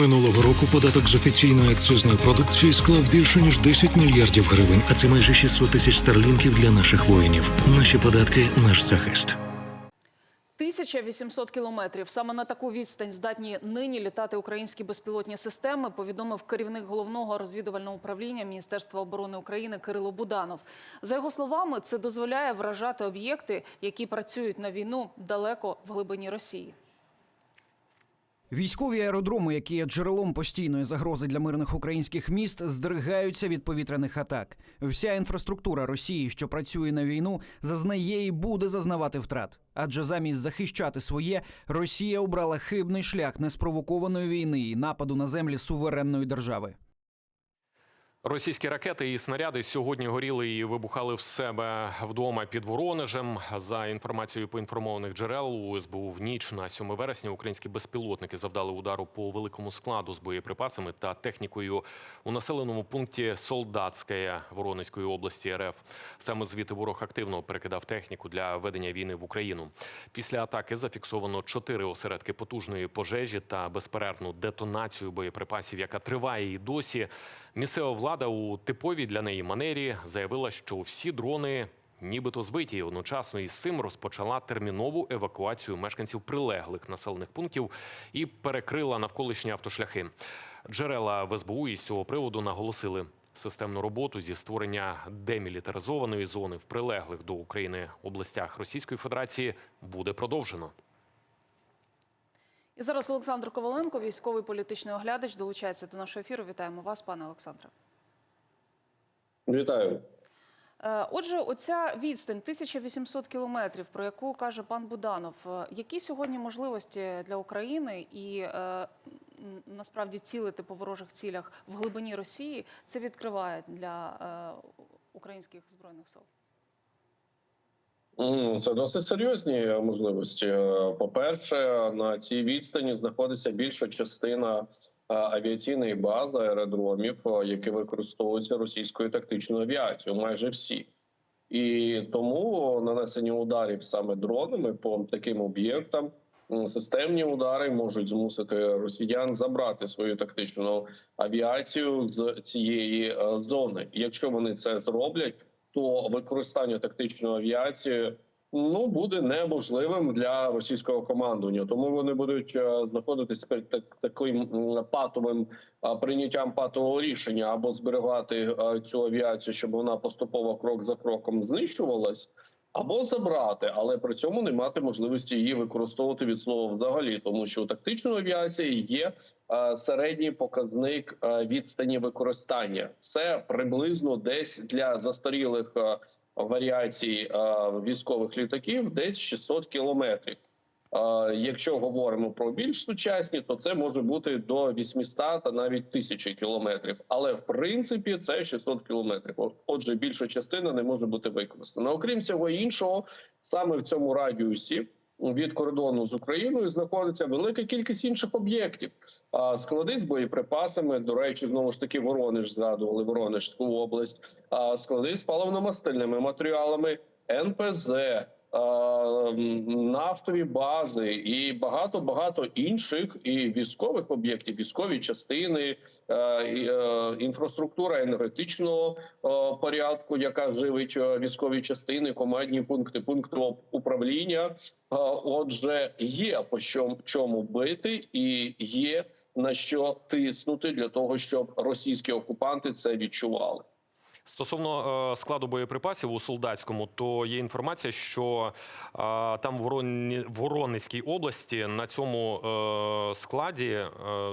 Минулого року податок з офіційної акцизної продукції склав більше ніж 10 мільярдів гривень, а це майже 600 тисяч старлінків для наших воїнів. Наші податки наш захист. 1800 кілометрів. Саме на таку відстань здатні нині літати українські безпілотні системи, повідомив керівник головного розвідувального управління Міністерства оборони України Кирило Буданов. За його словами, це дозволяє вражати об'єкти, які працюють на війну далеко в глибині Росії. Військові аеродроми, які є джерелом постійної загрози для мирних українських міст, здригаються від повітряних атак. Вся інфраструктура Росії, що працює на війну, зазнає і буде зазнавати втрат. Адже замість захищати своє, Росія обрала хибний шлях неспровокованої війни і нападу на землі суверенної держави. Російські ракети і снаряди сьогодні горіли і вибухали в себе вдома під Воронежем. За інформацією поінформованих джерел у СБУ в ніч на 7 вересня українські безпілотники завдали удару по великому складу з боєприпасами та технікою у населеному пункті Солдатське Воронезької області РФ. Саме звідти ворог активно перекидав техніку для ведення війни в Україну. Після атаки зафіксовано чотири осередки потужної пожежі та безперервну детонацію боєприпасів, яка триває і досі. Місцева влада у типовій для неї манері заявила, що всі дрони нібито збиті. Одночасно із цим розпочала термінову евакуацію мешканців прилеглих населених пунктів і перекрила навколишні автошляхи. Джерела в СБУ із цього приводу наголосили. Системну роботу зі створення демілітаризованої зони в прилеглих до України областях Російської Федерації буде продовжено. І зараз Олександр Коваленко, військовий політичний оглядач, долучається до нашого ефіру. Вітаємо вас, пане Олександре. Вітаю. Е, Отже, оця відстань 1800 кілометрів, про яку каже пан Буданов, е, які сьогодні можливості для України і е, насправді цілити по ворожих цілях в глибині Росії це відкриває для е, українських збройних сил? Це досить серйозні можливості. Е, По-перше, на цій відстані знаходиться більша частина е, авіаційної бази аеродромів, е, які використовуються російською тактичною авіацією, майже всі. І тому нанесення ударів саме дронами по таким об'єктам, системні удари можуть змусити росіян забрати свою тактичну авіацію з цієї зони. Якщо вони це зроблять, то використання тактичної авіації ну буде неможливим для російського командування. Тому вони будуть е, знаходитись перед таким патовим е, прийняттям патового рішення або зберігати е, цю авіацію, щоб вона поступово крок за кроком знищувалась. Або забрати, але при цьому не мати можливості її використовувати від слова взагалі, тому що у тактичної авіації є е, середній показник е, відстані використання. Це приблизно десь для застарілих е, варіацій військових літаків, десь 600 кілометрів. Якщо говоримо про більш сучасні, то це може бути до 800 та навіть 1000 кілометрів. Але в принципі це 600 кілометрів. Отже, більша частина не може бути використана. Окрім всього іншого, саме в цьому радіусі від кордону з Україною знаходиться велика кількість інших об'єктів. Склади з боєприпасами. До речі, знову ж таки, Воронеж згадували Воронежську область. Склади з паливно-мастильними матеріалами, НПЗ. Е, Нафтові бази і багато багато інших і військових об'єктів, військові частини, е, е, інфраструктура енергетичного порядку, яка живить військові частини, командні пункти, пункти управління. Отже, є по чому бити, і є на що тиснути для того, щоб російські окупанти це відчували. Стосовно е, складу боєприпасів у солдатському, то є інформація, що е, там в Воронезькій області на цьому е, складі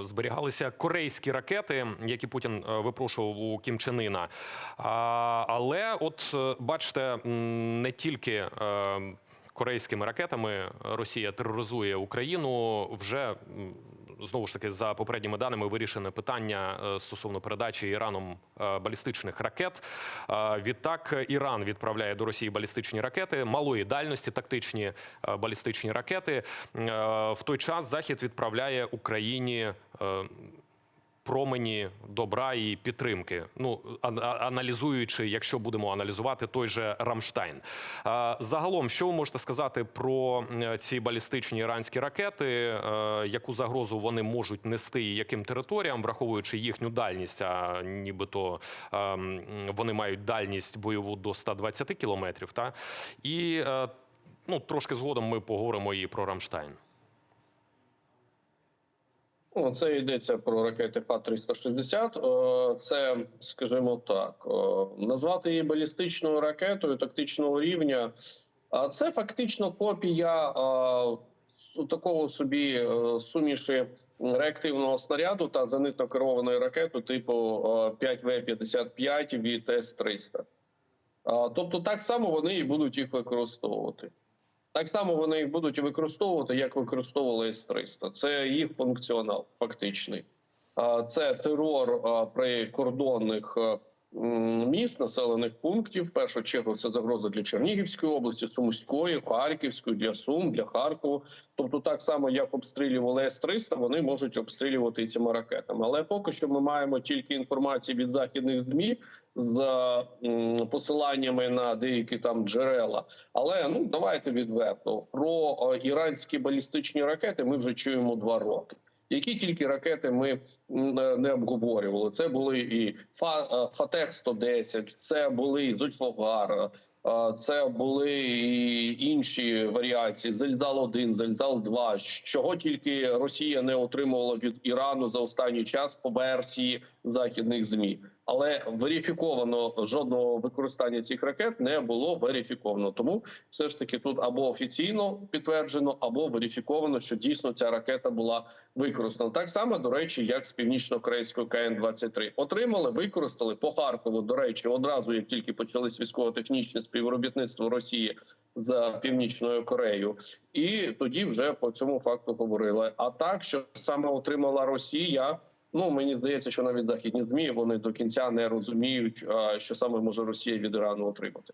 зберігалися корейські ракети, які Путін випрошував у Кім Чен Іна. Але, от бачите, не тільки. Корейськими ракетами Росія тероризує Україну вже знову ж таки за попередніми даними вирішене питання е, стосовно передачі Іраном е, балістичних ракет. Е, Відтак Іран відправляє до Росії балістичні ракети малої дальності, тактичні балістичні ракети. В той час Захід відправляє Україні. Промені добра і підтримки. Ну аналізуючи, якщо будемо аналізувати той же Рамштайн. Загалом, що ви можете сказати про ці балістичні іранські ракети? е, Яку загрозу вони можуть нести і яким територіям, враховуючи їхню дальність? А нібито вони мають дальність бойову до 120 кілометрів. Та і е, ну трошки згодом ми поговоримо і про Рамштайн. Ну, це йдеться про ракети Х-360. Е, Це, скажімо так, е, назвати її балістичною ракетою тактичного рівня. А це фактично копія е, такого собі суміші реактивного снаряду та зенитно керованої ракети типу е, 5В-55 від С-300. Тобто, так само вони і будуть їх використовувати. Так само вони їх будуть використовувати, як використовували С-300. Це їх функціонал фактичний. Це терор при м, міст, населених пунктів. В першу чергу це загроза для Чернігівської області, Сумської, Харківської, для Сум, для Харкова. Тобто, так само як обстрілювали С-300, вони можуть обстрілювати цими ракетами. Але поки що ми маємо тільки інформацію від західних змі з посиланнями на деякі там джерела. Але ну давайте відверто про е, іранські балістичні ракети. Ми вже чуємо два роки. Які тільки ракети ми е, не обговорювали? Це були і е, Фатех 110 це були і Зульфогар, е, це були і інші варіації. Зельзал 1 Зельзал 2 Чого тільки Росія не отримувала від Ірану за останній час по версії західних змі. Але верифіковано жодного використання цих ракет не було верифіковано. Тому все ж таки тут або офіційно підтверджено, або верифіковано, що дійсно ця ракета була використана. Так само, до речі, як з північно-корейської КН-23. Отримали, використали по Харкову. До речі, одразу як тільки почались військово-технічне співробітництво Росії з північною Кореєю, і тоді вже по цьому факту говорили. А так, що саме отримала Росія. Ну мені здається, що навіть західні змі вони до кінця не розуміють, що саме може Росія від Ірану отримати.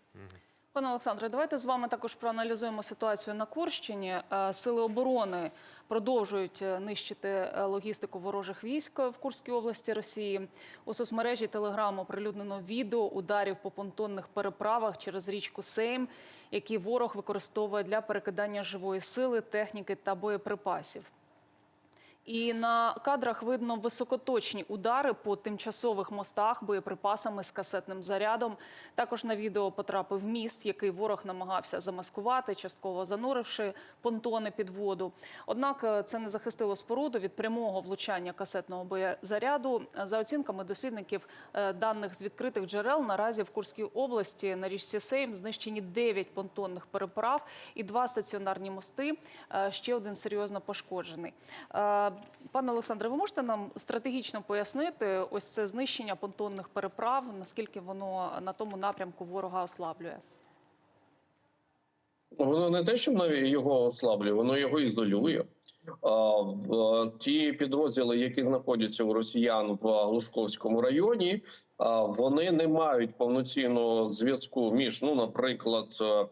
Пане Олександре, давайте з вами також проаналізуємо ситуацію на Курщині. Е, Сили оборони продовжують е, нищити е, логістику ворожих військ в Курській області Росії. У соцмережі Телеграм оприлюднено відео ударів по понтонних переправах через річку Сейм, які ворог використовує для перекидання живої сили, техніки та боєприпасів. І на кадрах видно високоточні удари по тимчасових мостах боєприпасами з касетним зарядом. Також на відео потрапив міст, який ворог намагався замаскувати, частково зануривши понтони під воду. Однак е, це не захистило споруду від прямого влучання касетного боєзаряду. За оцінками дослідників е, даних з відкритих джерел, наразі в Курській області на річці Сейм знищені 9 понтонних переправ і два стаціонарні мости. Е, Ще один серйозно пошкоджений. Пане Олександре, ви можете нам стратегічно пояснити ось це знищення понтонних переправ, наскільки воно на тому напрямку ворога ослаблює? Воно не те, що його ослаблює, воно його ізолює. В е, ті підрозділи, які знаходяться у росіян в Лужковському районі, а, вони не мають повноцінного зв'язку між, ну, наприклад, е,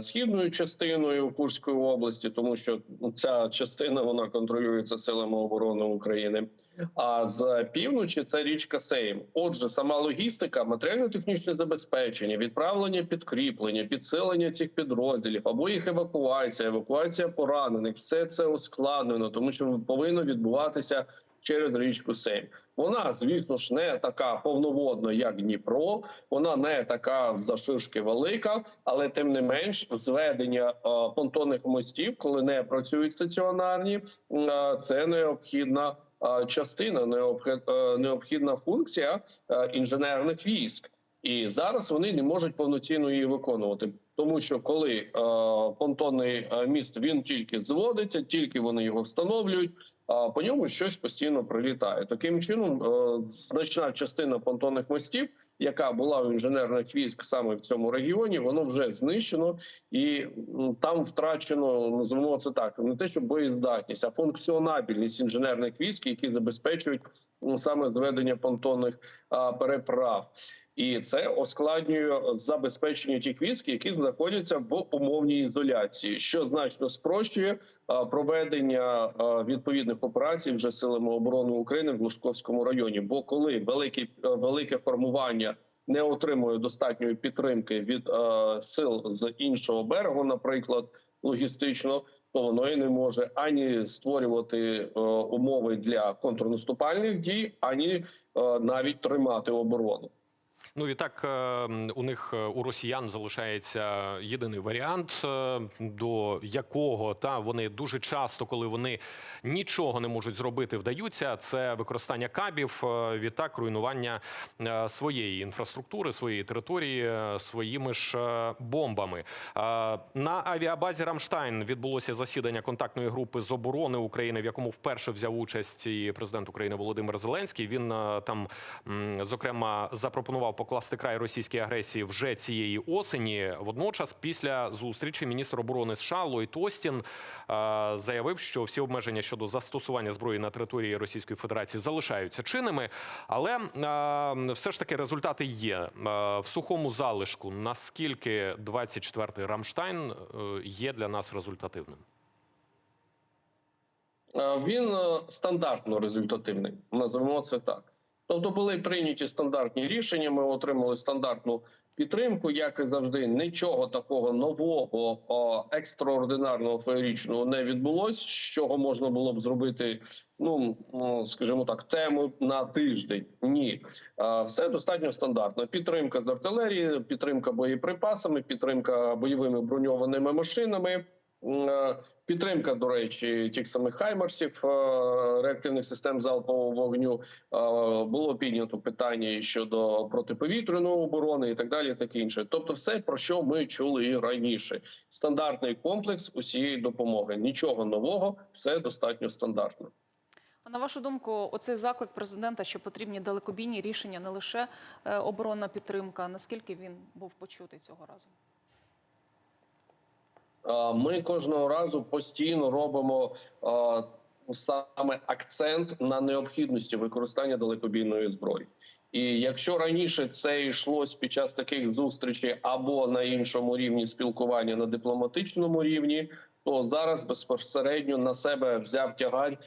східною частиною Курської області, тому що ця частина вона контролюється силами оборони України. А з півночі це річка Сейм. Отже, сама логістика, матеріально-технічне забезпечення, відправлення підкріплення, підсилення цих підрозділів або їх евакуація, евакуація поранених все це ускладнено, тому що повинно відбуватися через річку Сейм. Вона, звісно ж, не така повноводна, як Дніпро. Вона не така завширшки велика, але тим не менш, зведення е, понтонних мостів, коли не працюють стаціонарні, е, це необхідна е, частина, необхід- необхідна функція інженерних військ. І зараз вони не можуть повноцінно її виконувати, тому що коли е, понтонний міст він тільки зводиться, тільки вони його встановлюють. По ньому щось постійно прилітає. Таким чином, е, значна частина понтонних мостів яка була у інженерних військ саме в цьому регіоні, воно вже знищено і там втрачено називаємо це так: не те, що боєздатність, а функціонабільність інженерних військ, які забезпечують саме зведення понтонних переправ. І це ускладнює забезпечення тих військ, які знаходяться в умовній ізоляції, що значно спрощує проведення відповідних операцій вже силами оборони України в Глушковському районі. Бо коли велике, велике формування не отримує достатньої підтримки від е, сил з іншого берегу, наприклад, логістично, то воно і не може ані створювати е, умови для контрнаступальних дій, ані е, навіть тримати оборону. Ну і так е, у них е, у росіян залишається єдиний варіант, е, до якого та вони дуже часто, коли вони нічого не можуть зробити, вдаються. Це використання кабів, відтак руйнування своєї інфраструктури, своєї території своїми ж бомбами. На авіабазі Рамштайн відбулося засідання контактної групи з оборони України, в якому вперше взяв участь і президент України Володимир Зеленський. Він там зокрема запропонував покласти край російській агресії вже цієї осені. Водночас, після зустрічі міністр оборони США Ллойд Остін е, заявив, що всі обмеження щодо застосування зброї на території Російської Федерації залишаються чинними, але е, все ж таки результати є Е, в сухому залишку. Наскільки 24-й Рамштайн є для нас результативним? Він стандартно результативний. Називаємо це так. Тобто були прийняті стандартні рішення. Ми отримали стандартну підтримку, як і завжди. Нічого такого нового, екстраординарного феєрічного не відбулось, чого можна було б зробити. Ну скажімо так, тему на тиждень. Ні, все достатньо стандартно. Підтримка з артилерії, підтримка боєприпасами, підтримка бойовими броньованими машинами. Е, Підтримка, до речі, тих самих хаймерсів, е, реактивних систем залпового вогню Е, було піднято питання щодо протиповітряної оборони і так далі, таке інше. Тобто, все про що ми чули і раніше. Стандартний комплекс усієї допомоги. Нічого нового, все достатньо стандартно. А на вашу думку, оцей заклик президента, що потрібні далекобійні рішення, не лише оборонна підтримка. Наскільки він був почутий цього разу? Е, Ми кожного разу постійно робимо е, саме акцент на необхідності використання далекобійної зброї. І якщо раніше це йшлось під час таких зустрічей або на іншому рівні спілкування на дипломатичному рівні, то зараз безпосередньо на себе взяв тягар е,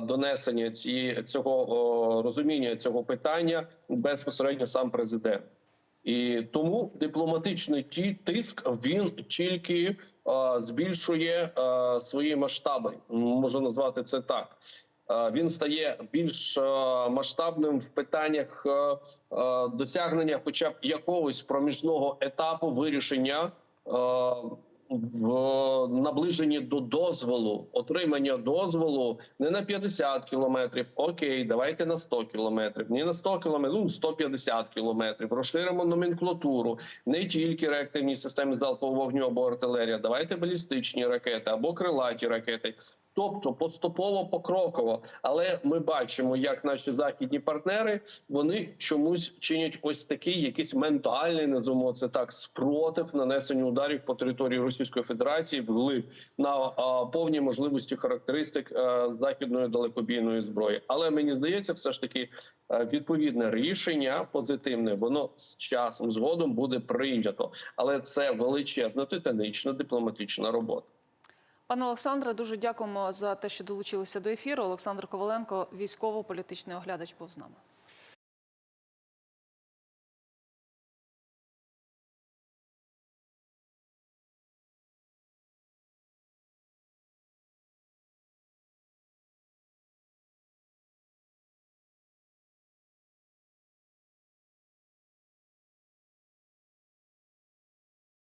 донесення цієї цього розуміння цього питання безпосередньо сам президент. І тому дипломатичний тиск він тільки збільшує е, свої масштаби. Можу назвати це так. Е, він стає більш е, масштабним в питаннях е, е, досягнення, хоча б якогось проміжного етапу вирішення. В наближенні до дозволу, отримання дозволу не на 50 кілометрів. Окей, давайте на 100 кілометрів. Не на 100 кілометрів, ну 150 кілометрів. Розширимо номенклатуру. Не тільки реактивні системи залпового вогню або артилерія. Давайте балістичні ракети або крилаті ракети. Тобто поступово покроково, але ми бачимо, як наші західні партнери вони чомусь чинять ось такий якийсь ментальний, називаємо це так, спротив нанесенню ударів по території Російської Федерації вглиб на а, повні можливості характеристик а, західної далекобійної зброї. Але мені здається, все ж таки а, відповідне рішення позитивне, воно з часом згодом буде прийнято, але це величезна титанічна дипломатична робота. Пане Олександре, дуже дякуємо за те, що долучилися до ефіру. Олександр Коваленко, військово-політичний оглядач, був з нами.